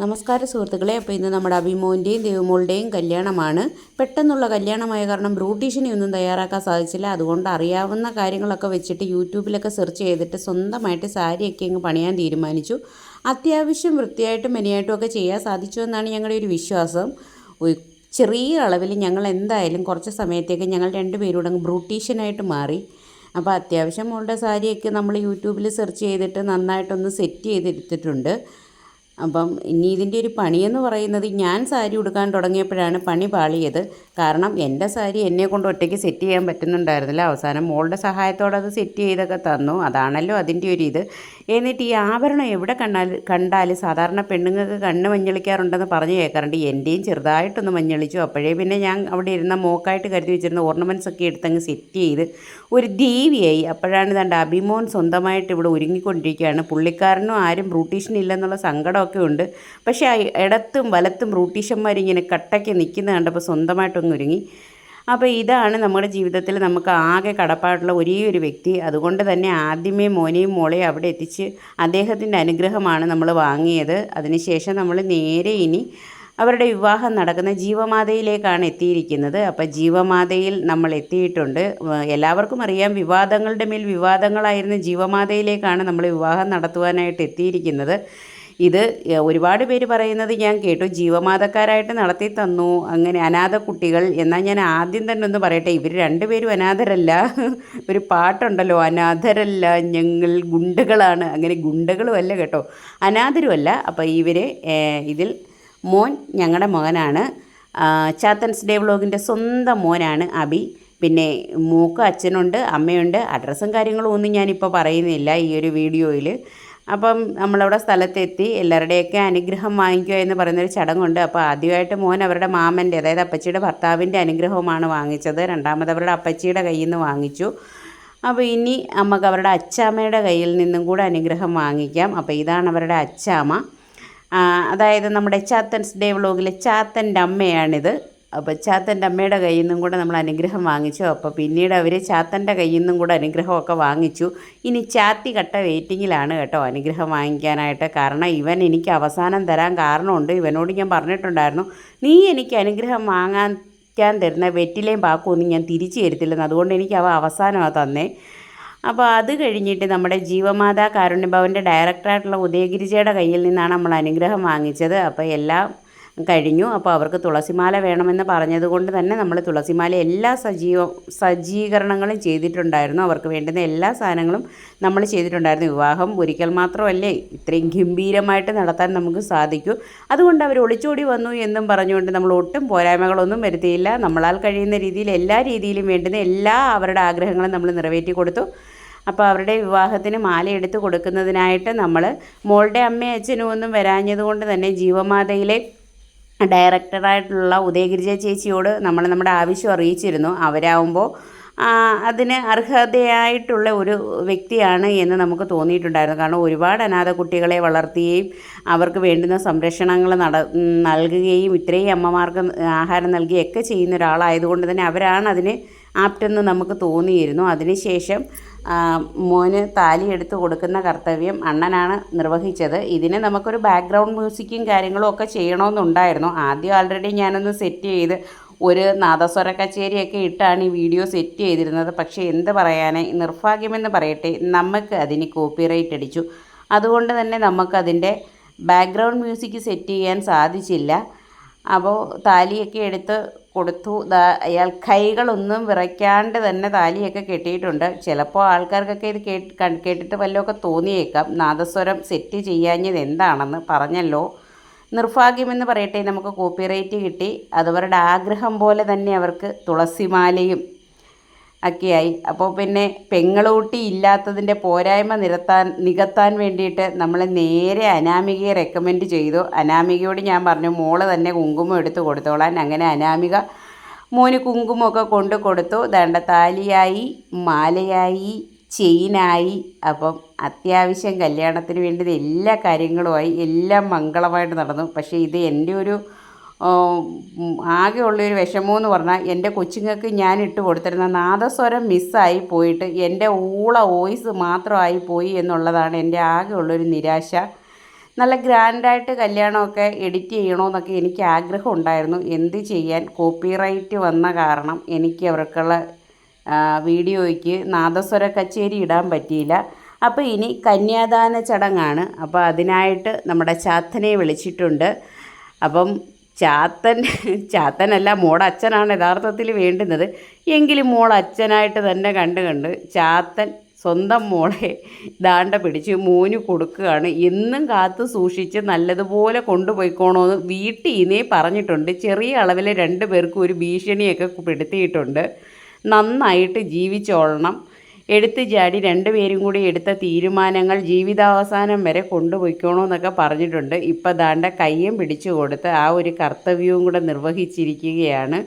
നമസ്കാരം സുഹൃത്തുക്കളെ അപ്പോൾ ഇന്ന് നമ്മുടെ അഭിമോന്റെയും ദേവമോളുടെയും കല്യാണമാണ്. പെട്ടെന്നുള്ള കല്യാണമായ കാരണം ബ്രൂട്ടീഷിനെ ഒന്നും തയ്യാറാക്കാൻ സാധിച്ചില്ല. അതുകൊണ്ട് അറിയാവുന്ന കാര്യങ്ങളൊക്കെ വെച്ചിട്ട് യൂട്യൂബിലൊക്കെ സെർച്ച് ചെയ്തിട്ട് സ്വന്തമായിട്ട് സാരിയൊക്കെ അങ്ങ് പണിയാൻ തീരുമാനിച്ചു. അത്യാവശ്യം വൃത്തിയായിട്ടും മെനിയായിട്ടും ഒക്കെ ചെയ്യാൻ സാധിച്ചു എന്നാണ് ഞങ്ങളുടെ ഒരു വിശ്വാസം. ചെറിയ അളവിൽ ഞങ്ങൾ എന്തായാലും കുറച്ച് സമയത്തേക്ക് ഞങ്ങൾ രണ്ടുപേരും അങ്ങ് ബ്രൂട്ടീഷ്യനായിട്ട് മാറി. അപ്പോൾ അത്യാവശ്യം മോളുടെ സാരിയൊക്കെ നമ്മൾ യൂട്യൂബിൽ സെർച്ച് ചെയ്തിട്ട് നന്നായിട്ടൊന്ന് സെറ്റ് ചെയ്തെടുത്തിട്ടുണ്ട് അപ്പം ഇനി ഇതിന്റെ ഒരു പണിയെന്ന് പറയുന്നത് ഞാൻ സാരി ഉടുക്കാൻ തുടങ്ങിയപ്പോഴാണ് പണി പാളിയത്. കാരണം എന്റെ സാരി എന്നെ കൊണ്ട് ഒറ്റയ്ക്ക് സെറ്റ് ചെയ്യാൻ പറ്റുന്നുണ്ടായിരുന്നില്ല. അവസാനം മോളുടെ സഹായത്തോടെ അത് സെറ്റ് ചെയ്തൊക്കെ തന്നു. അതാണല്ലോ അതിന്റെ ഒരു ഇത്. എന്നിട്ട് ഈ ആഭരണം എവിടെ കണ്ടാൽ കണ്ടാലും സാധാരണ പെണ്ണുങ്ങൾക്ക് കണ്ണ് മഞ്ഞളിക്കാറുണ്ടെന്ന് പറഞ്ഞു കേൾക്കാറുണ്ട്. എന്റെയും ചെറുതായിട്ടൊന്ന് മഞ്ഞളിച്ചു. അപ്പോഴേ പിന്നെ ഞാൻ അവിടെ ഇരുന്ന മോക്കായിട്ട് കരുതി വെച്ചിരുന്ന ഓർണമെന്റ്സ് ഒക്കെ എടുത്തങ്ങ് സെറ്റ് ചെയ്ത് ഒരു ദേവിയായി. അപ്പോഴാണ് ഇതാണ്ട് അഭിമോൻ സ്വന്തമായിട്ട് ഇവിടെ ഒരുങ്ങിക്കൊണ്ടിരിക്കുകയാണ്. പുള്ളിക്കാരനും ആരും ബ്രൂട്ടീഷനില്ലെന്നുള്ള സങ്കടമൊക്കെ ഉണ്ട്. പക്ഷേ ഇടത്തും വലത്തും ബ്രൂട്ടീഷന്മാരിങ്ങനെ കട്ടയ്ക്ക് നിൽക്കുന്ന കണ്ടപ്പോൾ സ്വന്തമായിട്ടൊന്ന് ഒരുങ്ങി. അപ്പോൾ ഇതാണ് നമ്മുടെ ജീവിതത്തിൽ നമുക്ക് ആകെ കടപ്പാടുള്ള ഒരേ ഒരു വ്യക്തി. അതുകൊണ്ട് തന്നെ ആദ്യമേ മോനെയും മോളെയും അവിടെ എത്തിച്ച് അദ്ദേഹത്തിന്റെ അനുഗ്രഹമാണ് നമ്മൾ വാങ്ങിയത്. അതിനുശേഷം നമ്മൾ നേരെ ഇനി അവരുടെ വിവാഹം നടക്കുന്ന ജീവമാതയിലേക്കാണ് എത്തിയിരിക്കുന്നത്. അപ്പോൾ ജീവമാതയിൽ നമ്മൾ എത്തിയിട്ടുണ്ട്. എല്ലാവർക്കും അറിയാം വിവാദങ്ങളുടെ മേൽ വിവാദങ്ങളായിരുന്ന ജീവമാതയിലേക്കാണ് നമ്മൾ വിവാഹം നടത്തുവാനായിട്ട് എത്തിയിരിക്കുന്നത്. ഇത് ഒരുപാട് പേര് പറയുന്നത് ഞാൻ കേട്ടു. ജീവമാതക്കാരായിട്ട് നടത്തി തന്നു. അങ്ങനെ അനാഥ കുട്ടികൾ എന്നാൽ ഞാൻ ആദ്യം തന്നെ ഒന്ന് പറയട്ടെ. ഇവർ രണ്ടുപേരും അനാഥരല്ല. ഒരു പാട്ടുണ്ടല്ലോ അനാഥരല്ല ഞങ്ങൾ ഗുണ്ടകളാണ്. അങ്ങനെ ഗുണ്ടകളും അല്ല കേട്ടോ. അനാഥരുമല്ല അപ്പോൾ ഇവർ ഇതിൽ മോൻ ഞങ്ങളുടെ മകനാണ്. ചാത്തൻസ് ഡേ വ്ളോഗിന്റെ സ്വന്തം മോനാണ് അബി. പിന്നെ മൂക്ക് അച്ഛനുണ്ട് അമ്മയുണ്ട്. അഡ്രസ്സും കാര്യങ്ങളും ഒന്നും ഞാനിപ്പോൾ പറയുന്നില്ല ഈ ഒരു വീഡിയോയിൽ അപ്പം നമ്മളവിടെ സ്ഥലത്തെത്തി എല്ലാവരുടെയൊക്കെ അനുഗ്രഹം വാങ്ങിക്കുക എന്ന് പറയുന്നൊരു ചടങ്ങുണ്ട്. അപ്പോൾ ആദ്യമായിട്ട് മോൻ അവരുടെ മാമന്റെ അതായത് അപ്പച്ചിയുടെ ഭർത്താവിന്റെ അനുഗ്രഹമാണ് വാങ്ങിച്ചത്. രണ്ടാമത് അവരുടെ അപ്പച്ചിയുടെ കയ്യിൽ നിന്ന് വാങ്ങിച്ചു. അപ്പോൾ ഇനി നമുക്ക് അവരുടെ അച്ചാമ്മയുടെ കയ്യിൽ നിന്നും കൂടെ അനുഗ്രഹം വാങ്ങിക്കാം. അപ്പോൾ ഇതാണ് അവരുടെ അച്ചാമ്മ. അതായത് നമ്മുടെ ചാത്തൻസ് ഡേ വ്ളോഗിലെ ചാത്തന്റെ അമ്മയാണിത്. അപ്പോൾ ചാത്തന്റെ അമ്മയുടെ കയ്യിൽ നിന്നും കൂടെ നമ്മൾ അനുഗ്രഹം വാങ്ങിച്ചു. അപ്പോൾ പിന്നീട് അവർ ചാത്തന്റെ കയ്യിൽ നിന്നും കൂടെ അനുഗ്രഹമൊക്കെ വാങ്ങിച്ചു. ഇനി ചാത്തി കട്ട വെയിറ്റിങ്ങിലാണ് കേട്ടോ അനുഗ്രഹം വാങ്ങിക്കാനായിട്ട്. കാരണം ഇവൻ എനിക്ക് അവസാനം തരാൻ കാരണമുണ്ട്. ഇവനോട് ഞാൻ പറഞ്ഞിട്ടുണ്ടായിരുന്നു നീ എനിക്ക് അനുഗ്രഹം വാങ്ങാൻ തരുന്ന വെറ്റിലേയും പാക്കൊന്നും ഞാൻ തിരിച്ചു തരത്തില്ലെന്ന്. അതുകൊണ്ട് എനിക്ക് അവ അവസാനമാണ് തന്നേ. അപ്പോൾ അത് കഴിഞ്ഞിട്ട് നമ്മുടെ ജീവമാതാ കാരുണ്യഭവന്റെ ഡയറക്ടറായിട്ടുള്ള ഉദയഗിരിജയുടെ കയ്യിൽ നിന്നാണ് നമ്മൾ അനുഗ്രഹം വാങ്ങിച്ചത്. അപ്പോൾ എല്ലാം കഴിഞ്ഞു. അപ്പോൾ അവർക്ക് തുളസിമാല വേണമെന്ന് പറഞ്ഞതുകൊണ്ട് തന്നെ നമ്മൾ തുളസിമാല എല്ലാ സജീവ സജ്ജീകരണങ്ങളും ചെയ്തിട്ടുണ്ടായിരുന്നു. അവർക്ക് വേണ്ടുന്ന എല്ലാ സാധനങ്ങളും നമ്മൾ ചെയ്തിട്ടുണ്ടായിരുന്നു. വിവാഹം ഒരിക്കൽ മാത്രമല്ലേ? ഇത്രയും ഗംഭീരമായിട്ട് നടത്താൻ നമുക്ക് സാധിക്കൂ. അതുകൊണ്ട് അവർ ഒളിച്ചോടി വന്നു എന്നും പറഞ്ഞുകൊണ്ട് നമ്മൾ ഒട്ടും പോരായ്മകളൊന്നും വരുത്തിയില്ല. നമ്മളാൽ കഴിയുന്ന രീതിയിൽ എല്ലാ രീതിയിലും വേണ്ടുന്ന എല്ലാ അവരുടെ ആഗ്രഹങ്ങളും നമ്മൾ നിറവേറ്റി കൊടുത്തു. അപ്പോൾ അവരുടെ വിവാഹത്തിന് മാല എടുത്ത് കൊടുക്കുന്നതിനായിട്ട് നമ്മൾ മോളുടെ അമ്മയും അച്ഛനും ഒന്നും വരാഞ്ഞതുകൊണ്ട് തന്നെ ജീവമാതയിലെ ഡയറക്ടറായിട്ടുള്ള ഉദയഗിരിജ ചേച്ചിയോട് നമ്മൾ നമ്മുടെ ആവശ്യം അറിയിച്ചിരുന്നു. അവരാകുമ്പോൾ അതിന് അർഹതയായിട്ടുള്ള ഒരു വ്യക്തിയാണ് എന്ന് നമുക്ക് തോന്നിയിട്ടുണ്ടായിരുന്നു. കാരണം ഒരുപാട് അനാഥ കുട്ടികളെ വളർത്തുകയും അവർക്ക് വേണ്ടുന്ന സംരക്ഷണങ്ങൾ നട നൽകുകയും ഇത്രയും അമ്മമാർക്ക് ആഹാരം നൽകുകയൊക്കെ ചെയ്യുന്ന ഒരാളായതുകൊണ്ട് തന്നെ അവരാണ് അതിന് ആപ്റ്റെന്ന് നമുക്ക് തോന്നിയിരുന്നു. അതിനുശേഷം മോന് താലി എടുത്ത് കൊടുക്കുന്ന കർത്തവ്യം അണ്ണനാണ് നിർവഹിച്ചത്. ഇതിന് നമുക്കൊരു ബാക്ക്ഗ്രൗണ്ട് മ്യൂസിക്കും കാര്യങ്ങളും ഒക്കെ ചെയ്യണമെന്നുണ്ടായിരുന്നു. ആദ്യം ആൾറെഡി ഞാനൊന്ന് സെറ്റ് ചെയ്ത് ഒരു നാദസ്വര കച്ചേരിയൊക്കെ ഇട്ടാണ് ഈ വീഡിയോ സെറ്റ് ചെയ്തിരുന്നത്. പക്ഷേ എന്ത് പറയാനേ? നിർഭാഗ്യമെന്ന് പറയട്ടെ നമുക്ക് അതിന് കോപ്പിറൈറ്റ് അടിച്ചു. അതുകൊണ്ട് തന്നെ നമുക്കതിന്റെ ബാക്ക്ഗ്രൗണ്ട് മ്യൂസിക് സെറ്റ് ചെയ്യാൻ സാധിച്ചില്ല. അപ്പോൾ താലിയൊക്കെ എടുത്ത് കൊടുത്തു. അയാൾ കൈകളൊന്നും വിറയ്ക്കാണ്ട് തന്നെ താലിയൊക്കെ കെട്ടിയിട്ടുണ്ട്. ചിലപ്പോൾ ആൾക്കാർക്കൊക്കെ ഇത് കേട്ട് കേട്ടിട്ട് വല്ലതൊക്കെ തോന്നിയേക്കാം. നാദസ്വരം സെറ്റ് ചെയ്യാഞ്ഞത് എന്താണെന്ന് പറഞ്ഞല്ലോ. നിർഭാഗ്യമെന്ന് പറയട്ടെ നമുക്ക് കോപ്പിറൈറ്റ് കിട്ടി. അതവരുടെ ആഗ്രഹം പോലെ തന്നെ അവർക്ക് തുളസിമാലയും ഒക്കെയായി. അപ്പോൾ പിന്നെ പെങ്ങളൂട്ടി ഇല്ലാത്തതിന്റെ പോരായ്മ നിരത്താൻ നികത്താൻ വേണ്ടിയിട്ട് നമ്മൾ നേരെ അനാമികയെ റെക്കമെൻഡ് ചെയ്തു. അനാമികയോട് ഞാൻ പറഞ്ഞു മോൾ തന്നെ കുങ്കുമം എടുത്ത് കൊടുത്തോളാൻ. അങ്ങനെ അനാമിക മോന് കുങ്കുമൊക്കെ കൊണ്ട് കൊടുത്തു. ദണ്ട താലിയായി മാലയായി ചെയിനായി. അപ്പം അത്യാവശ്യം കല്യാണത്തിന് വേണ്ടി എല്ലാ കാര്യങ്ങളുമായി എല്ലാം മംഗളമായിട്ട് നടന്നു. പക്ഷേ ഇത് എന്റെ ഒരു ആകെ ഉള്ളൊരു വിഷമമെന്ന് പറഞ്ഞാൽ എന്റെ കൊച്ചുങ്ങൾക്ക് ഞാൻ ഇട്ട് കൊടുത്തിരുന്ന നാദസ്വരം മിസ്സായി പോയിട്ട് എന്റെ ഊള വോയിസ് മാത്രമായി പോയി എന്നുള്ളതാണ് എന്റെ ആകെ ഉള്ളൊരു നിരാശ. നല്ല ഗ്രാൻഡായിട്ട് കല്യാണമൊക്കെ എഡിറ്റ് ചെയ്യണമെന്നൊക്കെ എനിക്ക് ആഗ്രഹം ഉണ്ടായിരുന്നു എന്ത് ചെയ്യാൻ? കോപ്പിറൈറ്റ് വന്ന കാരണം എനിക്ക് അവർക്കുള്ള വീഡിയോയ്ക്ക് നാദസ്വര കച്ചേരി ഇടാൻ പറ്റിയില്ല. അപ്പോൾ ഇനി കന്യാദാന ചടങ്ങാണ്. അപ്പോൾ അതിനായിട്ട് നമ്മുടെ ചാത്തനെ വിളിച്ചിട്ടുണ്ട്. അപ്പം ചാത്തൻ ചാത്തനല്ല മോടെ അച്ഛനാണ് യഥാർത്ഥത്തിൽ വേണ്ടുന്നത്. എങ്കിലും മോൾ അച്ഛനായിട്ട് തന്നെ കണ്ട് കണ്ട് ചാത്തൻ സ്വന്തം മോളെ ദാണ്ട പിടിച്ച് മോന് കൊടുക്കുകയാണ്. എന്നും കാത്തു സൂക്ഷിച്ച് നല്ലതുപോലെ കൊണ്ടുപോയിക്കോണമെന്ന് വീട്ടിൽ ഇനേ പറഞ്ഞിട്ടുണ്ട്. ചെറിയ അളവിൽ രണ്ട് പേർക്കും ഒരു ഭീഷണിയൊക്കെ പെടുത്തിയിട്ടുണ്ട്. നന്നായിട്ട് ജീവിച്ചോളണം. എടുത്ത് ചാടി രണ്ടുപേരും കൂടി എടുത്ത തീരുമാനങ്ങൾ ജീവിതാവസാനം വരെ കൊണ്ടുപോയിക്കോണമെന്നൊക്കെ പറഞ്ഞിട്ടുണ്ട്. ഇപ്പം ദാണ്ട കയ്യും പിടിച്ചു കൊടുത്ത് ആ ഒരു കർത്തവ്യവും കൂടെ നിർവഹിച്ചിരിക്കുകയാണ്.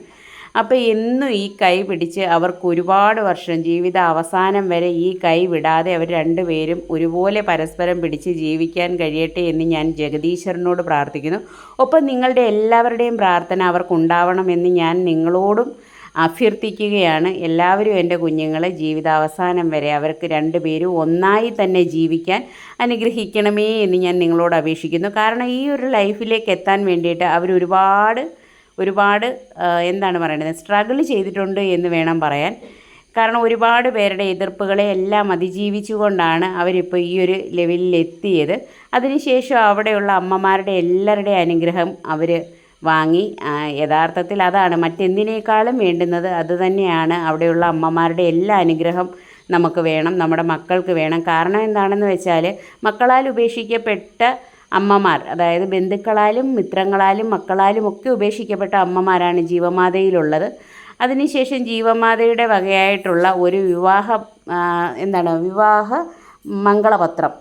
അപ്പോൾ എന്നും ഈ കൈ പിടിച്ച് അവർക്ക് ഒരുപാട് വർഷം ജീവിത അവസാനം വരെ ഈ കൈ വിടാതെ അവർ രണ്ടുപേരും ഒരുപോലെ പരസ്പരം പിടിച്ച് ജീവിക്കാൻ കഴിയട്ടെ എന്ന് ഞാൻ ജഗദീശ്വരനോട് പ്രാർത്ഥിക്കുന്നു. ഒപ്പം നിങ്ങളുടെ എല്ലാവരുടെയും പ്രാർത്ഥന അവർക്കുണ്ടാവണമെന്ന് ഞാൻ നിങ്ങളോടും അഭ്യർത്ഥിക്കുകയാണ് എല്ലാവരും എന്റെ കുഞ്ഞുങ്ങളെ ജീവിതാവസാനം വരെ അവർക്ക് രണ്ടുപേരും ഒന്നായി തന്നെ ജീവിക്കാൻ അനുഗ്രഹിക്കണമേ എന്ന് ഞാൻ നിങ്ങളോട് അപേക്ഷിക്കുന്നു. കാരണം ഈ ഒരു ലൈഫിലേക്ക് എത്താൻ വേണ്ടിയിട്ട് അവരൊരുപാട് ഒരുപാട് എന്താണ് പറയുന്നത് സ്ട്രഗിൾ ചെയ്തിട്ടുണ്ട് എന്ന് വേണം പറയാൻ. കാരണം ഒരുപാട് പേരുടെ എതിർപ്പുകളെ എല്ലാം അതിജീവിച്ചുകൊണ്ടാണ് അവരിപ്പോൾ ഈ ഒരു ലെവലിൽ എത്തിയത് അതിനുശേഷം അവിടെയുള്ള അമ്മമാരുടെ എല്ലാവരുടെയും അനുഗ്രഹം അവർ വാങ്ങി. യഥാർത്ഥത്തിൽ അതാണ്. മറ്റെന്തിനേക്കാളും വേണ്ടുന്നത് അതുതന്നെയാണ് അവിടെയുള്ള അമ്മമാരുടെ എല്ലാ അനുഗ്രഹം നമുക്ക് വേണം. നമ്മുടെ മക്കൾക്ക് വേണം. കാരണം എന്താണെന്ന് വെച്ചാൽ മക്കളാൽ ഉപേക്ഷിക്കപ്പെട്ട അമ്മമാർ അതായത് ബന്ധുക്കളാലും മിത്രങ്ങളാലും മക്കളാലും ഒക്കെ ഉപേക്ഷിക്കപ്പെട്ട അമ്മമാരാണ് ജീവമാതയിലുള്ളത്. അതിനുശേഷം ജീവമാതയുടെ വകയായിട്ടുള്ള ഒരു വിവാഹ എന്താണ് വിവാഹ മംഗളപത്രം.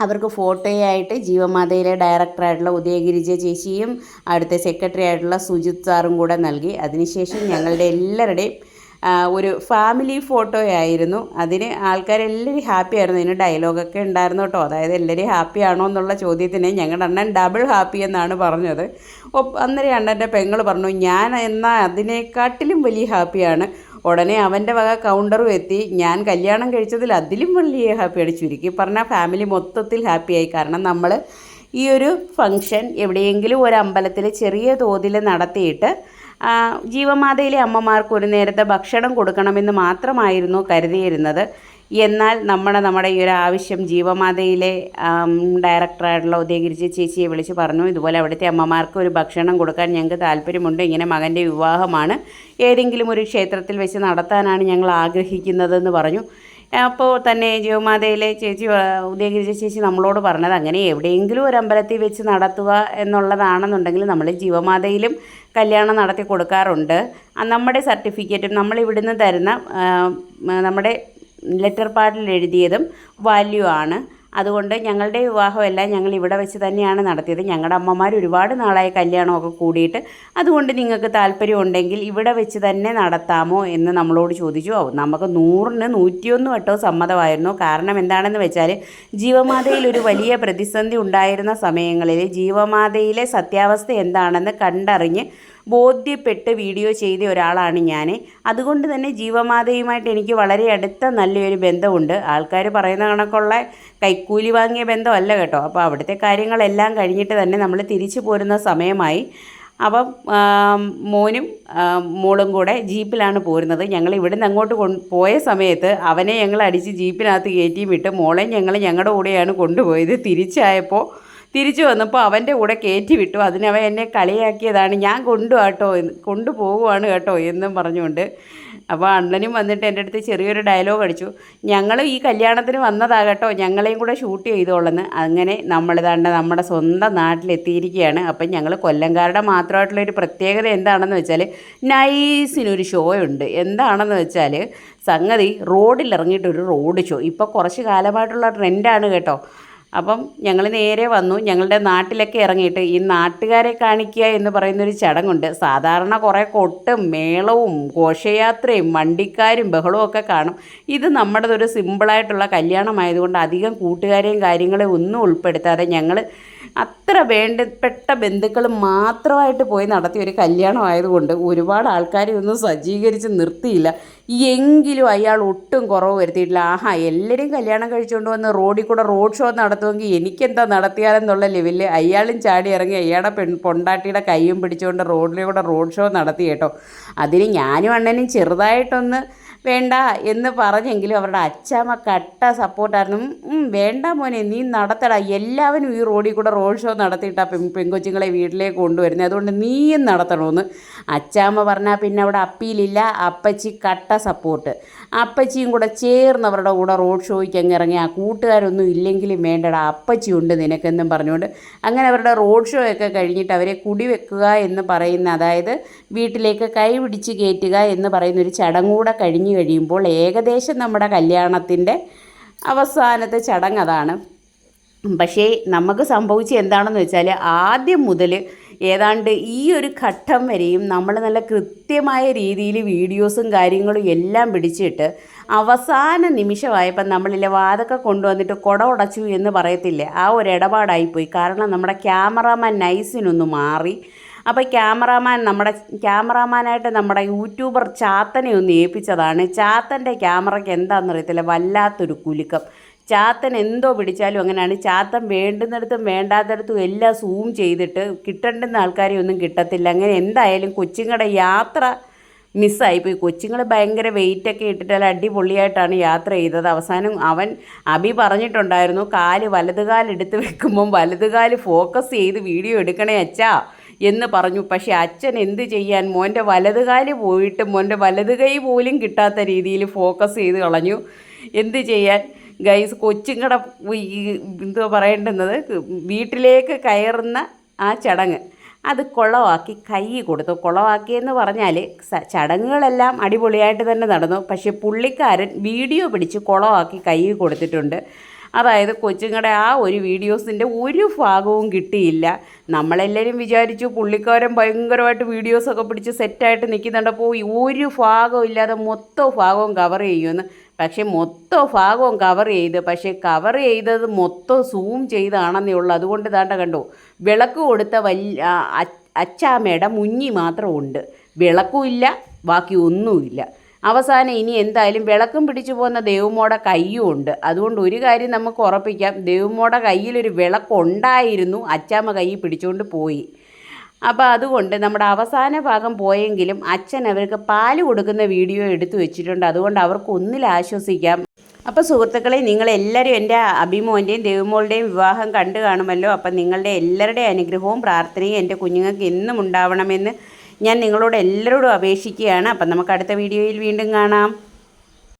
അവർക്ക് ഫോട്ടോയായിട്ട് ജീവമാതയിലെ ഡയറക്ടറായിട്ടുള്ള ഉദയഗിരിജ ചേച്ചിയും അടുത്ത സെക്രട്ടറി ആയിട്ടുള്ള സുജിത് സാറും കൂടെ നൽകി. അതിനുശേഷം ഞങ്ങളുടെ എല്ലാവരുടെയും ഒരു ഫാമിലി ഫോട്ടോ ആയിരുന്നു അതിന് ആൾക്കാരെല്ലാവരും ഹാപ്പി ആയിരുന്നു. ഇതിന് ഡയലോഗൊക്കെ ഉണ്ടായിരുന്നു കേട്ടോ. അതായത് എല്ലാവരും ഹാപ്പി ആണോ എന്നുള്ള ചോദ്യത്തിന് ഞങ്ങളുടെ അണ്ണൻ ഡബിൾ ഹാപ്പി എന്നാണ് പറഞ്ഞത്. അന്നേരം അണ്ണന്റെ പെങ്ങൾ പറഞ്ഞു ഞാൻ എന്നാൽ അതിനെക്കാട്ടിലും വലിയ ഹാപ്പിയാണ്. ഉടനെ അവന്റെ വക കൗണ്ടറും എത്തി. ഞാൻ കല്യാണം കഴിച്ചതിൽ അതിലും വലിയ ഹാപ്പിയാണ് ചുരുക്കി. പറഞ്ഞാൽ ഫാമിലി മൊത്തത്തിൽ ഹാപ്പിയായി കാരണം നമ്മൾ ഈ ഒരു ഫങ്ഷൻ എവിടെയെങ്കിലും ഒരു അമ്പലത്തിൽ ചെറിയ തോതിൽ നടത്തിയിട്ട് ജീവമാതയിലെ അമ്മമാർക്ക് ഒരു നേരത്തെ ഭക്ഷണം കൊടുക്കണമെന്ന് മാത്രമായിരുന്നു കരുതിയിരുന്നത്. എന്നാൽ നമ്മുടെ നമ്മുടെ ഈ ഒരു ആവശ്യം ജീവമാതയിലെ ഡയറക്ടറായിട്ടുള്ള ഉദയഗിരിജി ചേച്ചിയെ വിളിച്ച് പറഞ്ഞു ഇതുപോലെ അവിടുത്തെ അമ്മമാർക്ക് ഒരു ഭക്ഷണം കൊടുക്കാൻ ഞങ്ങൾക്ക് താല്പര്യമുണ്ട്. ഇങ്ങനെ മകന്റെ വിവാഹമാണ്. ഏതെങ്കിലും ഒരു ക്ഷേത്രത്തിൽ വെച്ച് നടത്താനാണ് ഞങ്ങൾ ആഗ്രഹിക്കുന്നതെന്ന് പറഞ്ഞു. അപ്പോൾ തന്നെ ജീവമാതയിലെ ചേച്ചി ഉദയഗിരിജ ചേച്ചി നമ്മളോട് പറഞ്ഞത് അങ്ങനെ എവിടെയെങ്കിലും ഒരു അമ്പലത്തിൽ വെച്ച് നടത്തുക എന്നുള്ളതാണെന്നുണ്ടെങ്കിൽ നമ്മൾ ജീവമാതയിലും കല്യാണം നടത്തി കൊടുക്കാറുണ്ട്. നമ്മുടെ സർട്ടിഫിക്കറ്റും നമ്മൾ ഇവിടുന്ന് തരുന്ന നമ്മുടെ ലെറ്റർ പാഡിൽ എഴുതിയതും വാല്യൂ ആണ്. അതുകൊണ്ട് ഞങ്ങളുടെ വിവാഹമെല്ലാം ഞങ്ങൾ ഇവിടെ വെച്ച് തന്നെയാണ് നടത്തിയത്. ഞങ്ങളുടെ അമ്മമാർ ഒരുപാട് നാളായി കല്യാണമൊക്കെ കൂടിയിട്ട് അതുകൊണ്ട് നിങ്ങൾക്ക് താല്പര്യം ഉണ്ടെങ്കിൽ ഇവിടെ വെച്ച് തന്നെ നടത്താമോ എന്ന് നമ്മളോട് ചോദിച്ചു. നമുക്ക് നൂറിന് നൂറ്റിയൊന്ന് വട്ടവും സമ്മതമായിരുന്നു. കാരണം എന്താണെന്ന് വെച്ചാൽ ജീവമാതയിൽ ഒരു വലിയ പ്രതിസന്ധി ഉണ്ടായിരുന്ന സമയങ്ങളിൽ ജീവമാതയിലെ സത്യാവസ്ഥ എന്താണെന്ന് കണ്ടറിഞ്ഞ് ബോധ്യപ്പെട്ട് വീഡിയോ ചെയ്ത ഒരാളാണ് ഞാൻ. അതുകൊണ്ട് തന്നെ ജീവമാതയുമായിട്ട് എനിക്ക് വളരെ അടുത്ത നല്ലൊരു ബന്ധമുണ്ട്. ആൾക്കാർ പറയുന്ന കണക്കുള്ള കൈക്കൂലി വാങ്ങിയ ബന്ധമല്ല കേട്ടോ. അപ്പോൾ അവിടുത്തെ കാര്യങ്ങളെല്ലാം കഴിഞ്ഞിട്ട് തന്നെ നമ്മൾ തിരിച്ചു പോരുന്ന സമയമായി. അപ്പം മോനും മോളും കൂടെ ജീപ്പിലാണ് പോരുന്നത്. ഞങ്ങൾ ഇവിടുന്ന് അങ്ങോട്ട് പോയ സമയത്ത് അവനെ ഞങ്ങൾ അടിച്ച് ജീപ്പിനകത്ത് കയറ്റിയും വിട്ട് മോളെ ഞങ്ങൾ ഞങ്ങളുടെ കൂടെയാണ് കൊണ്ടുപോയത്. തിരിച്ചായപ്പോൾ തിരിച്ചു വന്നപ്പോൾ അവന്റെ കൂടെ കയറ്റി വിട്ടു. അതിനവൻ എന്നെ കളിയാക്കിയതാണ്. ഞാൻ കൊണ്ടു കേട്ടോ എന്ന് കൊണ്ടുപോകുവാണ് കേട്ടോ എന്നും പറഞ്ഞുകൊണ്ട്. അപ്പോൾ അണ്ണനും വന്നിട്ട് എന്റെ അടുത്ത് ചെറിയൊരു ഡയലോഗ് അടിച്ചു. ഞങ്ങൾ ഈ കല്യാണത്തിന് വന്നതാകട്ടോ ഞങ്ങളെയും കൂടെ ഷൂട്ട് ചെയ്തോളെന്ന്. അങ്ങനെ നമ്മൾ നമ്മുടെ സ്വന്തം നാട്ടിലെത്തിയിരിക്കുകയാണ്. അപ്പം ഞങ്ങൾ കൊല്ലംകാരുടെ മാത്രമായിട്ടുള്ള ഒരു പ്രത്യേകത എന്താണെന്ന് വെച്ചാൽ നൈസിനൊരു ഷോ ഉണ്ട്. എന്താണെന്ന് വെച്ചാൽ സംഗതി റോഡിൽ ഇറങ്ങിയിട്ടൊരു റോഡ് ഷോ ഇപ്പോൾ കുറച്ച് കാലമായിട്ടുള്ള ട്രെൻഡാണ് കേട്ടോ. അപ്പം ഞങ്ങൾ നേരെ വന്നു. ഞങ്ങളുടെ നാട്ടിലൊക്കെ ഇറങ്ങിയിട്ട് ഈ നാട്ടുകാരെ കാണിക്കുക എന്ന് പറയുന്നൊരു ചടങ്ങുണ്ട്. സാധാരണ കുറേ കൊട്ടും മേളവും ഘോഷയാത്രയും വണ്ടിക്കാരും ബഹളവും ഒക്കെ കാണും. ഇത് നമ്മുടേതൊരു സിമ്പിളായിട്ടുള്ള കല്യാണമായതുകൊണ്ട് അധികം കൂട്ടുകാരെയും കാര്യങ്ങളെ ഒന്നും ഉൾപ്പെടുത്താതെ ഞങ്ങൾ അത്ര വേണ്ടപ്പെട്ട ബന്ധുക്കൾ മാത്രമായിട്ട് പോയി നടത്തിയ ഒരു കല്യാണം ഒരുപാട് ആൾക്കാരെ ഒന്നും സജ്ജീകരിച്ച് നിർത്തിയില്ല. എങ്കിലും അയാൾ ഒട്ടും കുറവ് വരുത്തിയിട്ടില്ല. ആഹാ എല്ലാവരും കല്യാണം കഴിച്ചുകൊണ്ട് വന്ന് റോഡിൽ കൂടെ റോഡ് ഷോ നടത്തുമെങ്കിൽ എനിക്കെന്താ നടത്തിയാലെന്നുള്ള ലെവലിൽ അയാളും ചാടി ഇറങ്ങി അയാളുടെ പെൺ പൊണ്ടാട്ടിയുടെ കൈയും പിടിച്ചുകൊണ്ട് റോഡിലൂടെ റോഡ് ഷോ നടത്തി കേട്ടോ. അതിന് ഞാനും അണ്ണനും ചെറുതായിട്ടൊന്ന് വേണ്ട എന്ന് പറഞ്ഞെങ്കിലും അവരുടെ അച്ചാമ്മ കട്ട സപ്പോർട്ടായിരുന്നു. വേണ്ട മോനെ നീ നടത്തടാ. എല്ലാവരും ഈ റോഡിൽ കൂടെ റോഡ് ഷോ നടത്തിയിട്ടാ പെൺ പെൺകൊച്ചുങ്ങളെ വീട്ടിലേക്ക് കൊണ്ടുവരുന്നത്. അതുകൊണ്ട് നീയും നടത്തണമെന്ന് അച്ഛാമ്മ പറഞ്ഞാൽ പിന്നെ അവിടെ അപ്പീലില്ല. അപ്പച്ചി കട്ട സപ്പോർട്ട് അപ്പച്ചിയും കൂടെ ചേർന്ന് അവരുടെ കൂടെ റോഡ് ഷോയ്ക്ക് അങ്ങ് ഇറങ്ങി. ആ കൂട്ടുകാരൊന്നും ഇല്ലെങ്കിലും വേണ്ടടാ അപ്പച്ചി ഉണ്ട് നിനക്കെന്നും പറഞ്ഞുകൊണ്ട്. അങ്ങനെ അവരുടെ റോഡ് ഷോ ഒക്കെ കഴിഞ്ഞിട്ട് അവരെ കുടിവെക്കുക എന്ന് പറയുന്ന അതായത് വീട്ടിലേക്ക് കൈ പിടിച്ച് കയറ്റുക എന്ന് പറയുന്ന ഒരു ചടങ്ങൂടെ കഴിഞ്ഞു കഴിയുമ്പോൾ ഏകദേശം നമ്മുടെ കല്യാണത്തിന്റെ അവസാനത്തെ ചടങ്ങ് അതാണ്. പക്ഷേ നമുക്ക് സംഭവിച്ച എന്താണെന്ന് വെച്ചാൽ ആദ്യം മുതൽ ഏതാണ്ട് ഈ ഒരു ഘട്ടം വരെയും നമ്മൾ നല്ല കൃത്യമായ രീതിയിൽ വീഡിയോസും കാര്യങ്ങളും എല്ലാം പിടിച്ചിട്ട് അവസാന നിമിഷമായപ്പോൾ നമ്മളിലെ വാതൊക്കെ കൊണ്ടുവന്നിട്ട് കുട ഉടച്ചു എന്ന് പറയത്തില്ലേ. ആ ഒരു ഇടപാടായിപ്പോയി കാരണം നമ്മുടെ ക്യാമറാമാൻ നൈസിനൊന്ന് മാറി. അപ്പോൾ ക്യാമറാമാൻ നമ്മുടെ ക്യാമറാമാനായിട്ട് നമ്മുടെ യൂട്യൂബർ ചാത്തനെ ഒന്ന് ഏൽപ്പിച്ചതാണ്. ചാത്തന്റെ ക്യാമറയ്ക്ക് എന്താണെന്നറിയത്തില്ല. വല്ലാത്തൊരു കുലുക്കം. ചാത്തൻ എന്തോ പിടിച്ചാലും അങ്ങനെയാണ്. ചാത്തൻ വേണ്ടുന്നിടത്തും വേണ്ടാത്തടത്തും എല്ലാം സൂം ചെയ്തിട്ട് കിട്ടേണ്ടുന്ന ആൾക്കാരെ ഒന്നും കിട്ടത്തില്ല. അങ്ങനെ എന്തായാലും കൊച്ചുങ്ങളുടെ യാത്ര മിസ്സായിപ്പോയി. കൊച്ചുങ്ങൾ ഭയങ്കര വെയിറ്റൊക്കെ ഇട്ടിട്ടാൽ അടിപൊളിയായിട്ടാണ് യാത്ര ചെയ്തത്. അവസാനം അവൻ അബി പറഞ്ഞിട്ടുണ്ടായിരുന്നു കാൽ വലതുകാലെടുത്ത് വെക്കുമ്പം വലതുകാൽ ഫോക്കസ് ചെയ്ത് വീഡിയോ എടുക്കണേ അച്ഛാ എന്ന് പറഞ്ഞു. പക്ഷേ അച്ഛൻ എന്ത് ചെയ്യാൻ? മോന്റെ വലതുകാൽ പോയിട്ട് മോന്റെ വലത് കൈ പോലും കിട്ടാത്ത രീതിയിൽ ഫോക്കസ് ചെയ്ത് കളഞ്ഞു. എന്ത് ചെയ്യാൻ? ഗൈസ് കൊച്ചുങ്ങടെ എന്തുവാ പറയേണ്ടുന്നത് വീട്ടിലേക്ക് കയറുന്ന ആ ചടങ്ങ്. അത് കുളമാക്കി കൈ കൊടുത്തു. കുളമാക്കിയെന്ന് പറഞ്ഞാൽ ചടങ്ങുകളെല്ലാം അടിപൊളിയായിട്ട് തന്നെ നടന്നു. പക്ഷേ പുള്ളിക്കാരൻ വീഡിയോ പിടിച്ച് കുളമാക്കി കൈ കൊടുത്തിട്ടുണ്ട്. അതായത് കൊച്ചുങ്ങളുടെ ആ ഒരു വീഡിയോസിന്റെ ഒരു ഭാഗവും കിട്ടിയില്ല. നമ്മളെല്ലാവരും വിചാരിച്ചു പുള്ളിക്കാരൻ ഭയങ്കരമായിട്ട് വീഡിയോസൊക്കെ പിടിച്ച് സെറ്റായിട്ട് നിൽക്കുന്നുണ്ടപ്പോൾ ഒരു ഭാഗവും ഇല്ലാതെ മൊത്തം ഭാഗവും കവർ ചെയ്യുമെന്ന് പക്ഷേ മൊത്തം ഭാഗവും കവർ ചെയ്ത് പക്ഷേ കവർ ചെയ്തത് മൊത്തം സൂം ചെയ്താണെന്നേ ഉള്ളൂ. അതുകൊണ്ട് താണ്ട കണ്ടോ വിളക്ക് കൊടുത്ത വലിയ അച്ചാമ്മയുടെ മുഞ്ഞി മാത്രം ഉണ്ട്. വിളക്കും ബാക്കി ഒന്നുമില്ല അവസാനം ഇനി എന്തായാലും വിളക്കും പിടിച്ചു പോകുന്ന ദേവുമോടെ കയ്യും ഉണ്ട്. അതുകൊണ്ട് ഒരു കാര്യം നമുക്ക് ഉറപ്പിക്കാം ദേവുമോടെ കയ്യിലൊരു വിളക്കുണ്ടായിരുന്നു അച്ചാമ്മ കൈ പിടിച്ചുകൊണ്ട് പോയി. അപ്പോൾ അതുകൊണ്ട് നമ്മുടെ അവസാന ഭാഗം പോയെങ്കിലും അച്ഛൻ അവർക്ക് പാൽ കൊടുക്കുന്ന വീഡിയോ എടുത്തു വെച്ചിട്ടുണ്ട്. അതുകൊണ്ട് അവർക്ക് ഒന്നിൽ ആശ്വസിക്കാം. അപ്പോൾ സുഹൃത്തുക്കളെ നിങ്ങളെല്ലാവരും എന്റെ അഭിമോന്റെയും ദേവിമോളുടെയും വിവാഹം കണ്ടു കാണുമല്ലോ. അപ്പം നിങ്ങളുടെ എല്ലാവരുടെയും അനുഗ്രഹവും പ്രാർത്ഥനയും എന്റെ കുഞ്ഞുങ്ങൾക്ക് എന്നും ഉണ്ടാവണമെന്ന് ഞാൻ നിങ്ങളോട് എല്ലാവരോടും അപേക്ഷിക്കുകയാണ്. അപ്പം നമുക്ക് അടുത്ത വീഡിയോയിൽ വീണ്ടും കാണാം.